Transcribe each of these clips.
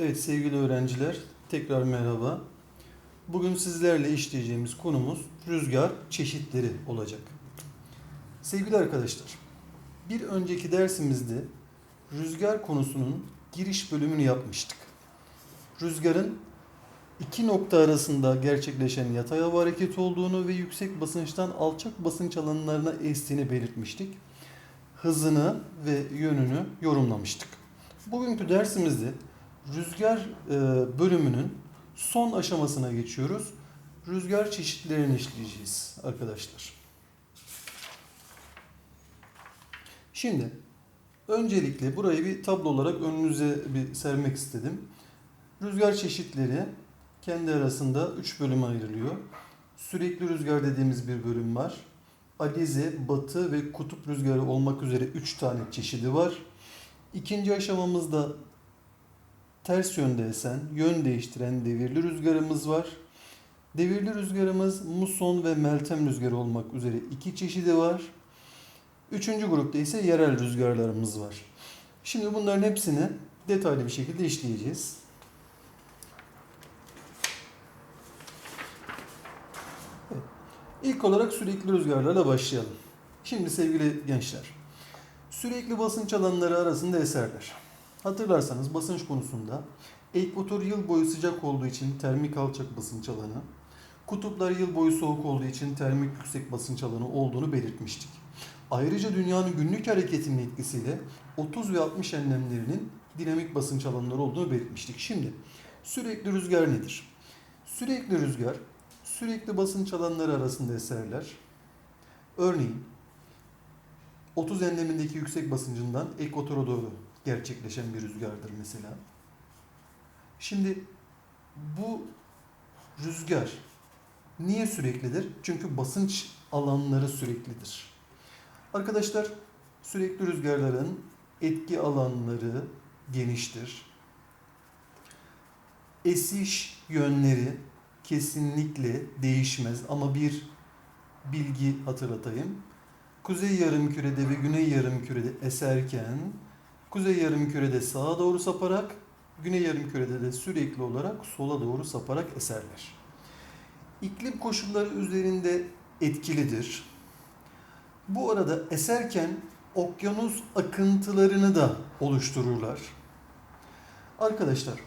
Evet sevgili öğrenciler, tekrar merhaba. Bugün sizlerle işleyeceğimiz konumuz rüzgar çeşitleri olacak. Sevgili arkadaşlar, bir önceki dersimizde rüzgar konusunun giriş bölümünü yapmıştık. Rüzgarın iki nokta arasında gerçekleşen yatay hava hareketi olduğunu ve yüksek basınçtan alçak basınç alanlarına estiğini belirtmiştik. Hızını ve yönünü yorumlamıştık. Bugünkü dersimizde rüzgar e, bölümünün son aşamasına geçiyoruz. Rüzgar çeşitlerini işleyeceğiz arkadaşlar. Şimdi öncelikle burayı bir tablo olarak önünüze bir sermek istedim. Rüzgar çeşitleri kendi arasında 3 bölüme ayrılıyor. Sürekli rüzgar dediğimiz bir bölüm var. Alize, batı ve kutup rüzgarı olmak üzere 3 tane çeşidi var. İkinci aşamamızda ters yönde esen, yön değiştiren devirli rüzgarımız var. Devirli rüzgarımız muson ve meltem rüzgarı olmak üzere iki çeşidi var. Üçüncü grupta ise yerel rüzgarlarımız var. Şimdi bunların hepsini detaylı bir şekilde işleyeceğiz. İlk olarak sürekli rüzgarlarla başlayalım. Şimdi sevgili gençler, sürekli basınç alanları arasında eserler. Hatırlarsanız basınç konusunda ekvator yıl boyu sıcak olduğu için termik alçak basınç alanı, kutuplar yıl boyu soğuk olduğu için termik yüksek basınç alanı olduğunu belirtmiştik. Ayrıca dünyanın günlük hareketinin etkisiyle 30 ve 60 enlemlerinin dinamik basınç alanları olduğunu belirtmiştik. Şimdi sürekli rüzgar nedir? Sürekli rüzgar sürekli basınç alanları arasında eserler. Örneğin 30 enlemindeki yüksek basıncından ekvatora doğru gerçekleşen bir rüzgardır mesela. Şimdi bu rüzgar niye süreklidir? Çünkü basınç alanları süreklidir. Arkadaşlar sürekli rüzgarların etki alanları geniştir. Esiş yönleri kesinlikle değişmez ama bir bilgi hatırlatayım. Kuzey yarımkürede ve güney yarımkürede eserken kuzey yarımkürede sağa doğru saparak güney yarımkürede de sürekli olarak sola doğru saparak eserler. İklim koşulları üzerinde etkilidir. Bu arada eserken okyanus akıntılarını da oluştururlar. Arkadaşlar,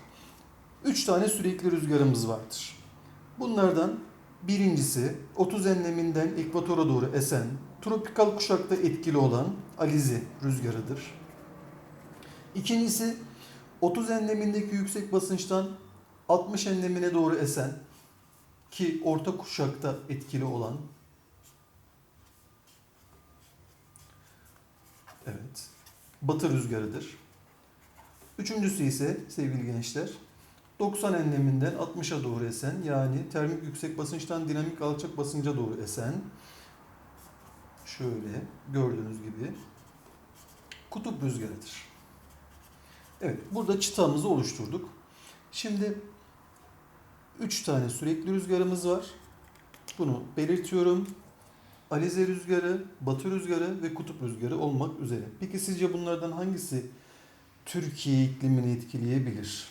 üç tane sürekli rüzgarımız vardır. Bunlardan birincisi 30 enleminden ekvatora doğru esen, tropikal kuşakta etkili olan Alize rüzgarıdır. İkincisi 30 enlemindeki yüksek basınçtan 60 enlemine doğru esen ki orta kuşakta etkili olan Evet. Batı rüzgarıdır. Üçüncüsü ise sevgili gençler 90 enleminden 60'a doğru esen yani termik yüksek basınçtan dinamik alçak basınca doğru esen şöyle gördüğünüz gibi kutup rüzgarıdır. Evet burada çıtamızı oluşturduk. Şimdi 3 tane sürekli rüzgarımız var. Bunu belirtiyorum. Alize rüzgarı, batı rüzgarı ve kutup rüzgarı olmak üzere. Peki sizce bunlardan hangisi Türkiye iklimini etkileyebilir?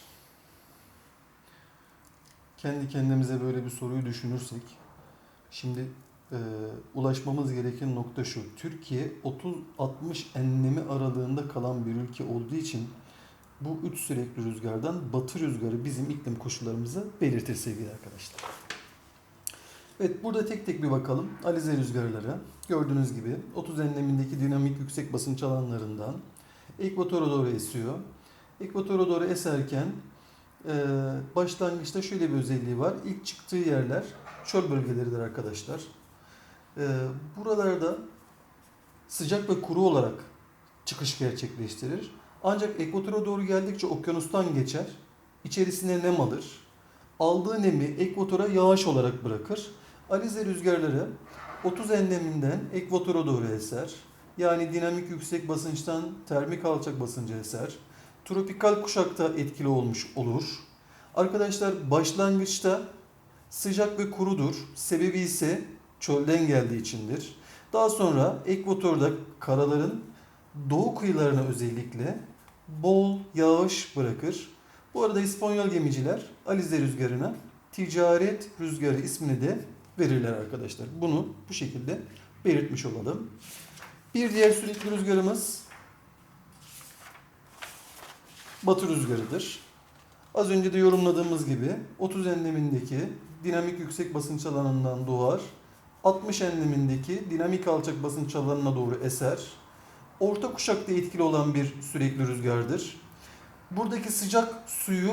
Kendi kendimize böyle bir soruyu düşünürsek, şimdi e, ulaşmamız gereken nokta şu. Türkiye 30-60 enlemi aralığında kalan bir ülke olduğu için bu üç sürekli rüzgardan batı rüzgarı bizim iklim koşullarımızı belirtir sevgili arkadaşlar. Evet burada tek tek bir bakalım. Alize rüzgarları gördüğünüz gibi 30 enlemindeki dinamik yüksek basınç alanlarından ekvatora doğru esiyor. Ekvatora doğru eserken e, başlangıçta şöyle bir özelliği var. İlk çıktığı yerler çöl bölgeleridir arkadaşlar. E, buralarda sıcak ve kuru olarak çıkış gerçekleştirir. Ancak ekvatora doğru geldikçe okyanustan geçer. İçerisine nem alır. Aldığı nemi ekvatora yağış olarak bırakır. Alize rüzgarları 30 enleminden ekvatora doğru eser. Yani dinamik yüksek basınçtan termik alçak basınca eser. Tropikal kuşakta etkili olmuş olur. Arkadaşlar başlangıçta sıcak ve kurudur. Sebebi ise çölden geldiği içindir. Daha sonra ekvatorda karaların doğu kıyılarına özellikle bol yağış bırakır. Bu arada İspanyol gemiciler Alize rüzgarına ticaret rüzgarı ismini de verirler arkadaşlar. Bunu bu şekilde belirtmiş olalım. Bir diğer sürekli rüzgarımız batı rüzgarıdır. Az önce de yorumladığımız gibi 30 enlemindeki dinamik yüksek basınç alanından doğar. 60 enlemindeki dinamik alçak basınç alanına doğru eser. Orta kuşakta etkili olan bir sürekli rüzgardır. Buradaki sıcak suyu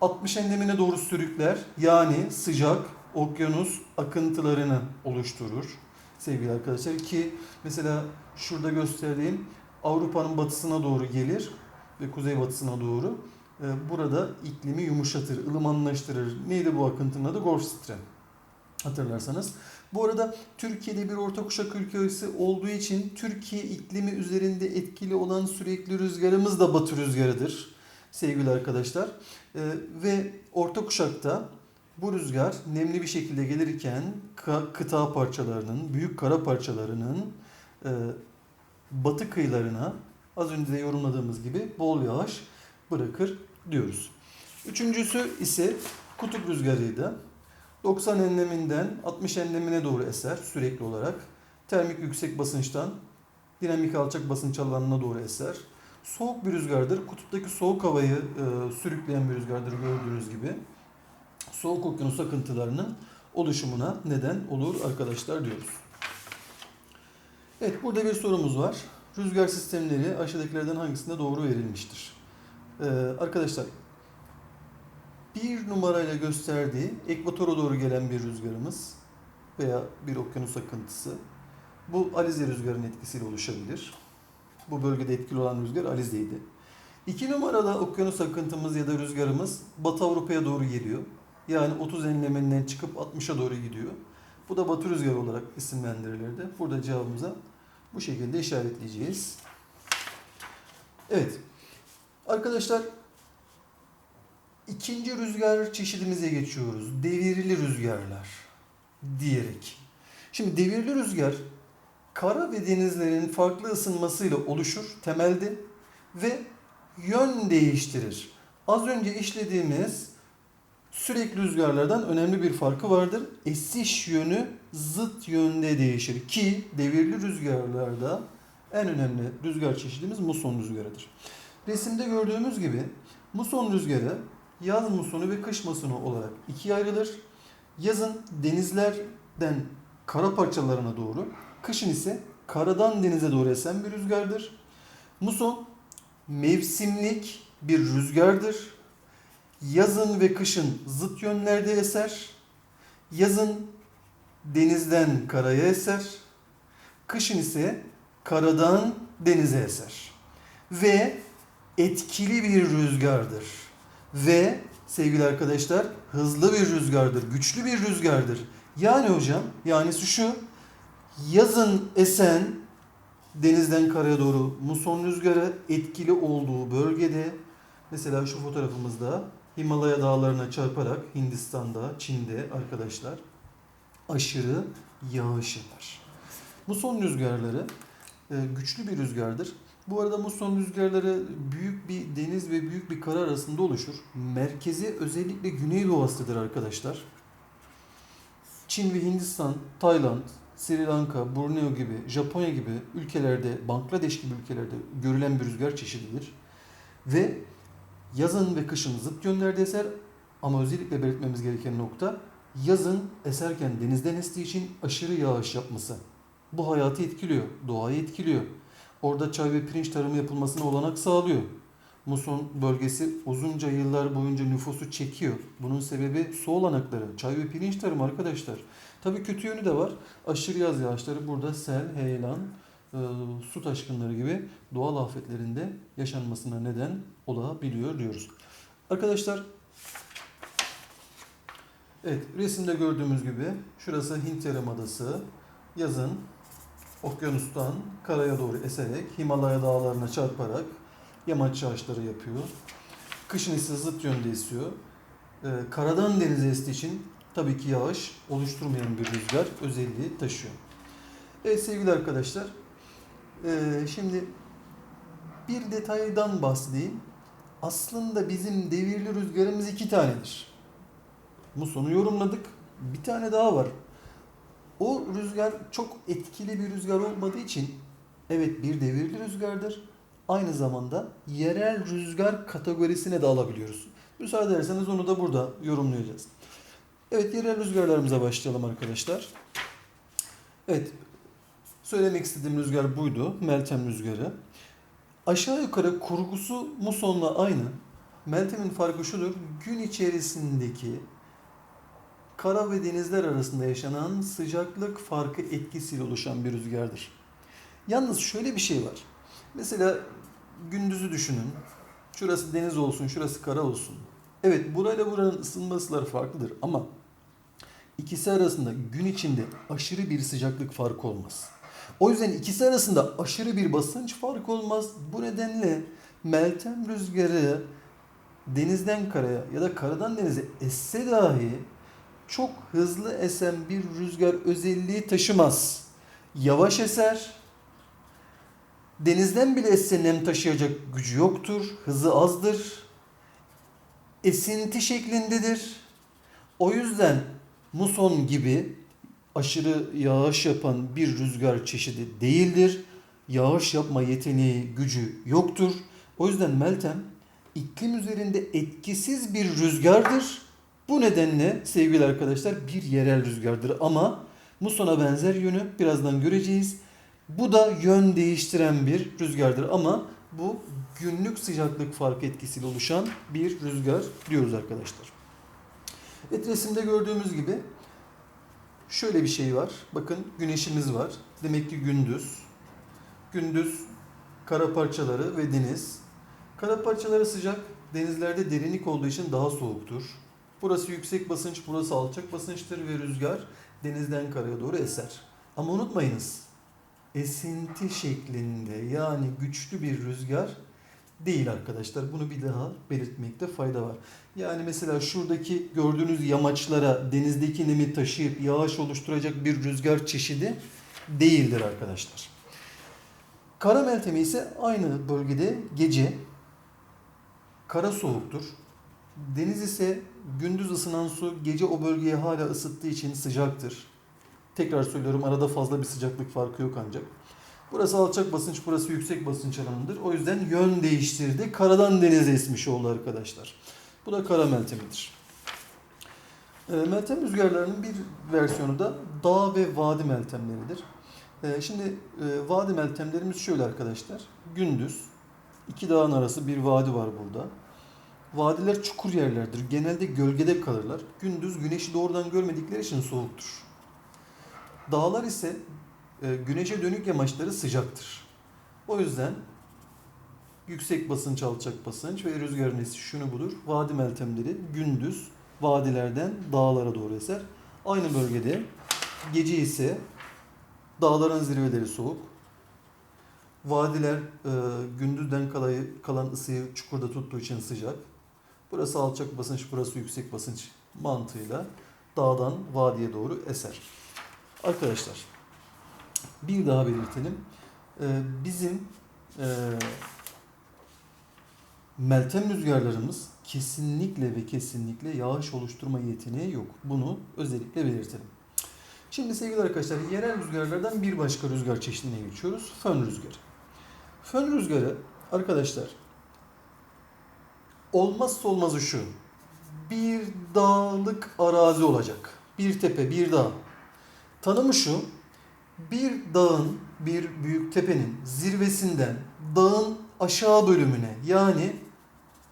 60 enlemine doğru sürükler. Yani sıcak okyanus akıntılarını oluşturur. Sevgili arkadaşlar ki mesela şurada gösterdiğim Avrupa'nın batısına doğru gelir ve kuzeybatısına doğru. Ee, Burada iklimi yumuşatır, ılımanlaştırır. Neydi bu akıntının adı? Golfstream. Hatırlarsanız. Bu arada Türkiye'de bir orta kuşak ülkesi olduğu için Türkiye iklimi üzerinde etkili olan sürekli rüzgarımız da batı rüzgarıdır sevgili arkadaşlar. Ee, ve orta kuşakta bu rüzgar nemli bir şekilde gelirken kıta parçalarının, büyük kara parçalarının e, batı kıyılarına az önce de yorumladığımız gibi bol yağış bırakır diyoruz. Üçüncüsü ise kutup rüzgarıydı. 90 enleminden 60 enlemine doğru eser sürekli olarak. Termik yüksek basınçtan dinamik alçak basınç alanına doğru eser. Soğuk bir rüzgardır. Kutuptaki soğuk havayı e, sürükleyen bir rüzgardır gördüğünüz gibi. Soğuk okyanus akıntılarının oluşumuna neden olur arkadaşlar diyoruz. Evet burada bir sorumuz var. Rüzgar sistemleri aşağıdakilerden hangisinde doğru verilmiştir? Ee, arkadaşlar bir numarayla gösterdiği ekvatora doğru gelen bir rüzgarımız veya bir okyanus akıntısı. Bu Alize rüzgarının etkisiyle oluşabilir. Bu bölgede etkili olan rüzgar Alize'ydi. İki numarada okyanus akıntımız ya da rüzgarımız Batı Avrupa'ya doğru geliyor. Yani 30 enleminden çıkıp 60'a doğru gidiyor. Bu da batı rüzgarı olarak isimlendirilirdi. Burada cevabımıza bu şekilde işaretleyeceğiz. Evet. Arkadaşlar ikinci rüzgar çeşidimize geçiyoruz. Devirli rüzgarlar diyerek. Şimdi devirli rüzgar kara ve denizlerin farklı ısınmasıyla oluşur temelde ve yön değiştirir. Az önce işlediğimiz sürekli rüzgarlardan önemli bir farkı vardır. Esiş yönü zıt yönde değişir ki devirli rüzgarlarda en önemli rüzgar çeşidimiz muson rüzgarıdır. Resimde gördüğümüz gibi muson rüzgarı yaz musonu ve kış musonu olarak ikiye ayrılır. Yazın denizlerden kara parçalarına doğru, kışın ise karadan denize doğru esen bir rüzgardır. Muson mevsimlik bir rüzgardır. Yazın ve kışın zıt yönlerde eser. Yazın denizden karaya eser. Kışın ise karadan denize eser. Ve etkili bir rüzgardır. Ve sevgili arkadaşlar hızlı bir rüzgardır, güçlü bir rüzgardır. Yani hocam, yani şu yazın esen denizden karaya doğru muson rüzgarı etkili olduğu bölgede mesela şu fotoğrafımızda Himalaya dağlarına çarparak Hindistan'da, Çin'de arkadaşlar aşırı yağış yapar. Muson rüzgarları e, güçlü bir rüzgardır. Bu arada muson rüzgarları büyük bir deniz ve büyük bir kara arasında oluşur. Merkezi özellikle Güneydoğu Asya'dır arkadaşlar. Çin ve Hindistan, Tayland, Sri Lanka, Borneo gibi, Japonya gibi ülkelerde, Bangladeş gibi ülkelerde görülen bir rüzgar çeşididir. Ve yazın ve kışın zıt yönlerde eser ama özellikle belirtmemiz gereken nokta yazın eserken denizden estiği için aşırı yağış yapması. Bu hayatı etkiliyor, doğayı etkiliyor. Orada çay ve pirinç tarımı yapılmasına olanak sağlıyor. Muson bölgesi uzunca yıllar boyunca nüfusu çekiyor. Bunun sebebi su olanakları. Çay ve pirinç tarımı arkadaşlar. Tabii kötü yönü de var. Aşırı yaz yağışları burada sel, heyelan, e, su taşkınları gibi doğal afetlerinde yaşanmasına neden olabiliyor diyoruz. Arkadaşlar Evet resimde gördüğümüz gibi şurası Hint Yarımadası. Yazın okyanustan karaya doğru eserek Himalaya dağlarına çarparak yamaç yağışları yapıyor. Kışın ise zıt yönde esiyor. Ee, karadan denize estiği için tabii ki yağış oluşturmayan bir rüzgar özelliği taşıyor. Evet sevgili arkadaşlar, ee, şimdi bir detaydan bahsedeyim. aslında bizim devirli rüzgarımız iki tanedir. Muson'u yorumladık. Bir tane daha var. O rüzgar çok etkili bir rüzgar olmadığı için evet bir devirli rüzgardır. Aynı zamanda yerel rüzgar kategorisine de alabiliyoruz. Müsaade ederseniz onu da burada yorumlayacağız. Evet yerel rüzgarlarımıza başlayalım arkadaşlar. Evet söylemek istediğim rüzgar buydu. Meltem rüzgarı. Aşağı yukarı kurgusu Muson'la aynı. Meltem'in farkı şudur. Gün içerisindeki kara ve denizler arasında yaşanan sıcaklık farkı etkisiyle oluşan bir rüzgardır. Yalnız şöyle bir şey var. Mesela gündüzü düşünün. Şurası deniz olsun, şurası kara olsun. Evet burayla buranın ısınmasıları farklıdır ama ikisi arasında gün içinde aşırı bir sıcaklık farkı olmaz. O yüzden ikisi arasında aşırı bir basınç farkı olmaz. Bu nedenle Meltem rüzgarı denizden karaya ya da karadan denize esse dahi çok hızlı esen bir rüzgar özelliği taşımaz. Yavaş eser. Denizden bile esse nem taşıyacak gücü yoktur. Hızı azdır. Esinti şeklindedir. O yüzden muson gibi aşırı yağış yapan bir rüzgar çeşidi değildir. Yağış yapma yeteneği, gücü yoktur. O yüzden Meltem iklim üzerinde etkisiz bir rüzgardır. Bu nedenle sevgili arkadaşlar bir yerel rüzgardır ama musona benzer yönü birazdan göreceğiz. Bu da yön değiştiren bir rüzgardır ama bu günlük sıcaklık farkı etkisiyle oluşan bir rüzgar diyoruz arkadaşlar. Evet resimde gördüğümüz gibi şöyle bir şey var. Bakın güneşimiz var. Demek ki gündüz. Gündüz kara parçaları ve deniz. Kara parçaları sıcak, denizlerde derinlik olduğu için daha soğuktur. Burası yüksek basınç, burası alçak basınçtır ve rüzgar denizden karaya doğru eser. Ama unutmayınız, esinti şeklinde yani güçlü bir rüzgar değil arkadaşlar. Bunu bir daha belirtmekte fayda var. Yani mesela şuradaki gördüğünüz yamaçlara denizdeki nemi taşıyıp yağış oluşturacak bir rüzgar çeşidi değildir arkadaşlar. Kara meltemi ise aynı bölgede gece kara soğuktur. Deniz ise gündüz ısınan su gece o bölgeyi hala ısıttığı için sıcaktır. Tekrar söylüyorum arada fazla bir sıcaklık farkı yok ancak. Burası alçak basınç, burası yüksek basınç alanıdır. O yüzden yön değiştirdi. Karadan denize esmiş oldu arkadaşlar. Bu da kara meltemidir. E, meltem rüzgarlarının bir versiyonu da dağ ve vadi meltemleridir. E, şimdi e, vadi meltemlerimiz şöyle arkadaşlar. Gündüz iki dağın arası bir vadi var burada. Vadiler çukur yerlerdir. Genelde gölgede kalırlar. Gündüz güneşi doğrudan görmedikleri için soğuktur. Dağlar ise e, güneşe dönük yamaçları sıcaktır. O yüzden yüksek basınç, alçak basınç ve rüzgarın esi şunu budur. Vadi meltemleri gündüz vadilerden dağlara doğru eser. Aynı bölgede gece ise dağların zirveleri soğuk. Vadiler e, gündüzden kalayı, kalan ısıyı çukurda tuttuğu için sıcak. Burası alçak basınç, burası yüksek basınç mantığıyla dağdan vadiye doğru eser. Arkadaşlar bir daha belirtelim. Ee, bizim e, meltem rüzgarlarımız kesinlikle ve kesinlikle yağış oluşturma yeteneği yok. Bunu özellikle belirtelim. Şimdi sevgili arkadaşlar yerel rüzgarlardan bir başka rüzgar çeşidine geçiyoruz. Fön rüzgarı. Fön rüzgarı arkadaşlar olmazsa olmazı şu. Bir dağlık arazi olacak. Bir tepe, bir dağ. Tanımı şu. Bir dağın, bir büyük tepenin zirvesinden dağın aşağı bölümüne yani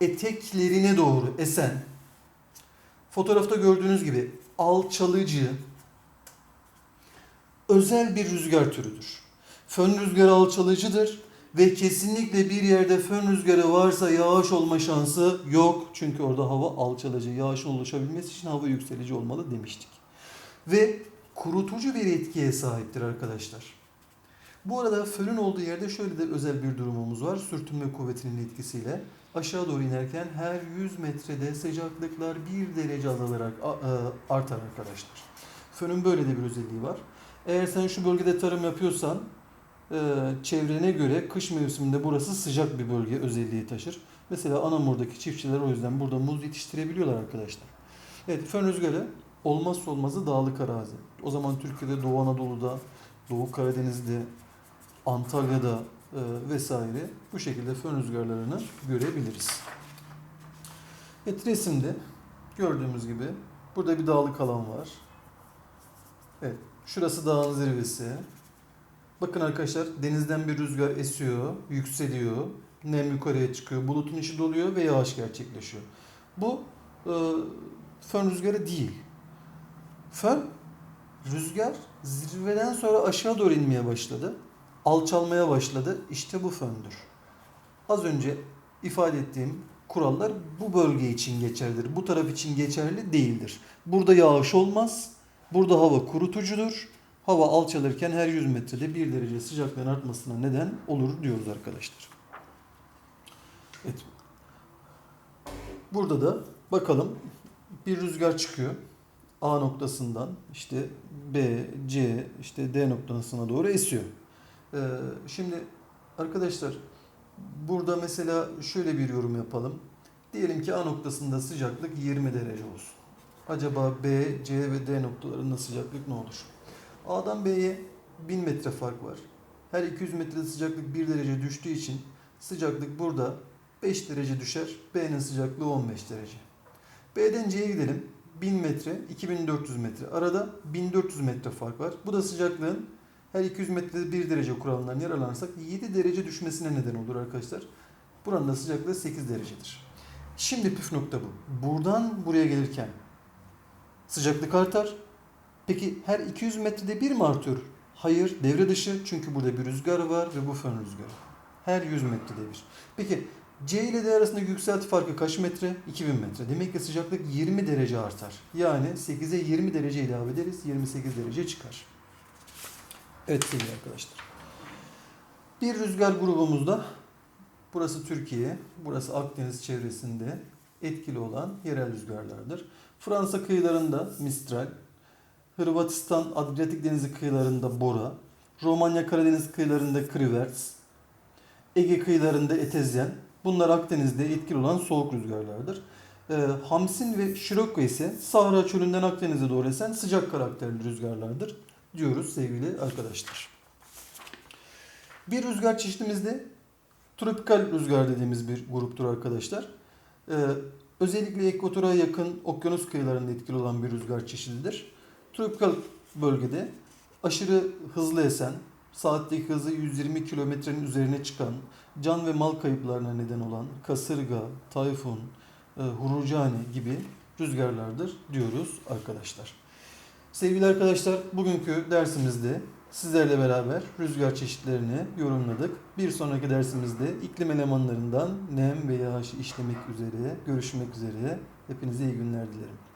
eteklerine doğru esen fotoğrafta gördüğünüz gibi alçalıcı özel bir rüzgar türüdür. Fön rüzgarı alçalıcıdır ve kesinlikle bir yerde fön rüzgarı varsa yağış olma şansı yok. Çünkü orada hava alçalıcı. Yağışın oluşabilmesi için hava yükselici olmalı demiştik. Ve kurutucu bir etkiye sahiptir arkadaşlar. Bu arada fönün olduğu yerde şöyle de özel bir durumumuz var. Sürtünme kuvvetinin etkisiyle aşağı doğru inerken her 100 metrede sıcaklıklar 1 derece azalarak e, artar arkadaşlar. Fönün böyle de bir özelliği var. Eğer sen şu bölgede tarım yapıyorsan e, çevrene göre kış mevsiminde burası sıcak bir bölge özelliği taşır. Mesela Anamur'daki çiftçiler o yüzden burada muz yetiştirebiliyorlar arkadaşlar. Evet fön rüzgarı olmazsa olmazı dağlık arazi. O zaman Türkiye'de Doğu Anadolu'da, Doğu Karadeniz'de, Antalya'da e, vesaire bu şekilde fön rüzgarlarını görebiliriz. Evet resimde gördüğümüz gibi burada bir dağlık alan var. Evet şurası dağın zirvesi. Bakın arkadaşlar denizden bir rüzgar esiyor, yükseliyor, nem yukarıya çıkıyor, bulutun içi doluyor ve yağış gerçekleşiyor. Bu e, fön rüzgarı değil. Fön rüzgar zirveden sonra aşağı doğru inmeye başladı. Alçalmaya başladı. İşte bu föndür. Az önce ifade ettiğim kurallar bu bölge için geçerlidir. Bu taraf için geçerli değildir. Burada yağış olmaz. Burada hava kurutucudur. Hava alçalırken her 100 metrede 1 derece sıcaklığın artmasına neden olur diyoruz arkadaşlar. Evet. Burada da bakalım bir rüzgar çıkıyor. A noktasından işte B, C, işte D noktasına doğru esiyor. Ee, şimdi arkadaşlar burada mesela şöyle bir yorum yapalım. Diyelim ki A noktasında sıcaklık 20 derece olsun. Acaba B, C ve D noktalarında sıcaklık ne olur? A'dan B'ye 1000 metre fark var. Her 200 metrede sıcaklık 1 derece düştüğü için sıcaklık burada 5 derece düşer. B'nin sıcaklığı 15 derece. B'den C'ye gidelim. 1000 metre, 2400 metre. Arada 1400 metre fark var. Bu da sıcaklığın her 200 metrede 1 derece kuralından yararlanırsak 7 derece düşmesine neden olur arkadaşlar. Buranın da sıcaklığı 8 derecedir. Şimdi püf nokta bu. Buradan buraya gelirken sıcaklık artar. Peki her 200 metrede bir mi artıyor? Hayır, devre dışı. Çünkü burada bir rüzgar var ve bu fön rüzgarı. Her 100 metrede bir. Peki C ile D arasındaki yükselti farkı kaç metre? 2000 metre. Demek ki sıcaklık 20 derece artar. Yani 8'e 20 derece ilave ederiz. 28 derece çıkar. Evet sevgili arkadaşlar. Bir rüzgar grubumuzda burası Türkiye, burası Akdeniz çevresinde etkili olan yerel rüzgarlardır. Fransa kıyılarında Mistral, Hırvatistan Adriyatik Denizi kıyılarında Bora, Romanya Karadeniz kıyılarında Krivers, Ege kıyılarında Etezyen. Bunlar Akdeniz'de etkili olan soğuk rüzgarlardır. Ee, Hamsin ve Şirokko ise Sahra çölünden Akdeniz'e doğru esen sıcak karakterli rüzgarlardır diyoruz sevgili arkadaşlar. Bir rüzgar çeşidimizde tropikal rüzgar dediğimiz bir gruptur arkadaşlar. Ee, özellikle ekvatora yakın okyanus kıyılarında etkili olan bir rüzgar çeşididir. Tropikal bölgede aşırı hızlı esen, saatteki hızı 120 kilometrenin üzerine çıkan, can ve mal kayıplarına neden olan kasırga, tayfun, e, hurucani gibi rüzgarlardır diyoruz arkadaşlar. Sevgili arkadaşlar, bugünkü dersimizde sizlerle beraber rüzgar çeşitlerini yorumladık. Bir sonraki dersimizde iklim elemanlarından nem ve yağışı işlemek üzere, görüşmek üzere. Hepinize iyi günler dilerim.